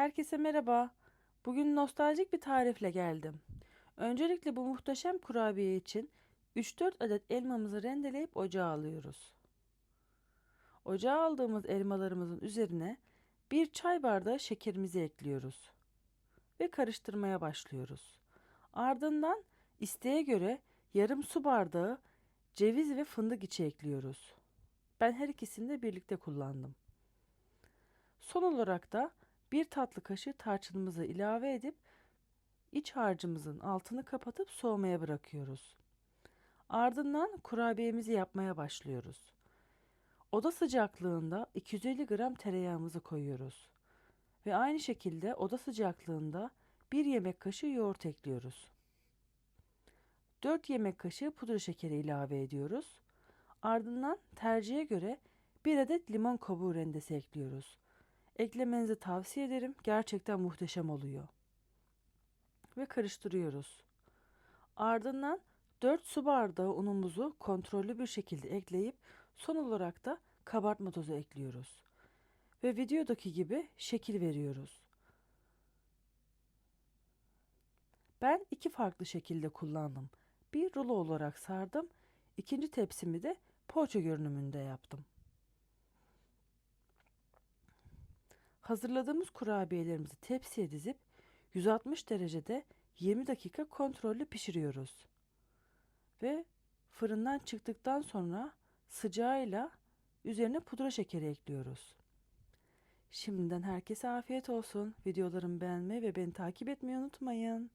Herkese merhaba. Bugün nostaljik bir tarifle geldim. Öncelikle bu muhteşem kurabiye için 3-4 adet elmamızı rendeleyip ocağa alıyoruz. Ocağa aldığımız elmalarımızın üzerine bir çay bardağı şekerimizi ekliyoruz ve karıştırmaya başlıyoruz. Ardından isteğe göre yarım su bardağı ceviz ve fındık içi ekliyoruz. Ben her ikisini de birlikte kullandım. Son olarak da bir tatlı kaşığı tarçınımızı ilave edip iç harcımızın altını kapatıp soğumaya bırakıyoruz. Ardından kurabiyemizi yapmaya başlıyoruz. Oda sıcaklığında 250 gram tereyağımızı koyuyoruz. Ve aynı şekilde oda sıcaklığında 1 yemek kaşığı yoğurt ekliyoruz. 4 yemek kaşığı pudra şekeri ilave ediyoruz. Ardından tercihe göre 1 adet limon kabuğu rendesi ekliyoruz. Eklemenizi tavsiye ederim. Gerçekten muhteşem oluyor. Ve karıştırıyoruz. Ardından 4 su bardağı unumuzu kontrollü bir şekilde ekleyip son olarak da kabartma tozu ekliyoruz. Ve videodaki gibi şekil veriyoruz. Ben iki farklı şekilde kullandım. Bir rulo olarak sardım. İkinci tepsimi de poğaça görünümünde yaptım. Hazırladığımız kurabiyelerimizi tepsiye dizip 160 derecede 20 dakika kontrollü pişiriyoruz. Ve fırından çıktıktan sonra sıcağıyla üzerine pudra şekeri ekliyoruz. Şimdiden herkese afiyet olsun. Videolarımı beğenmeyi ve beni takip etmeyi unutmayın.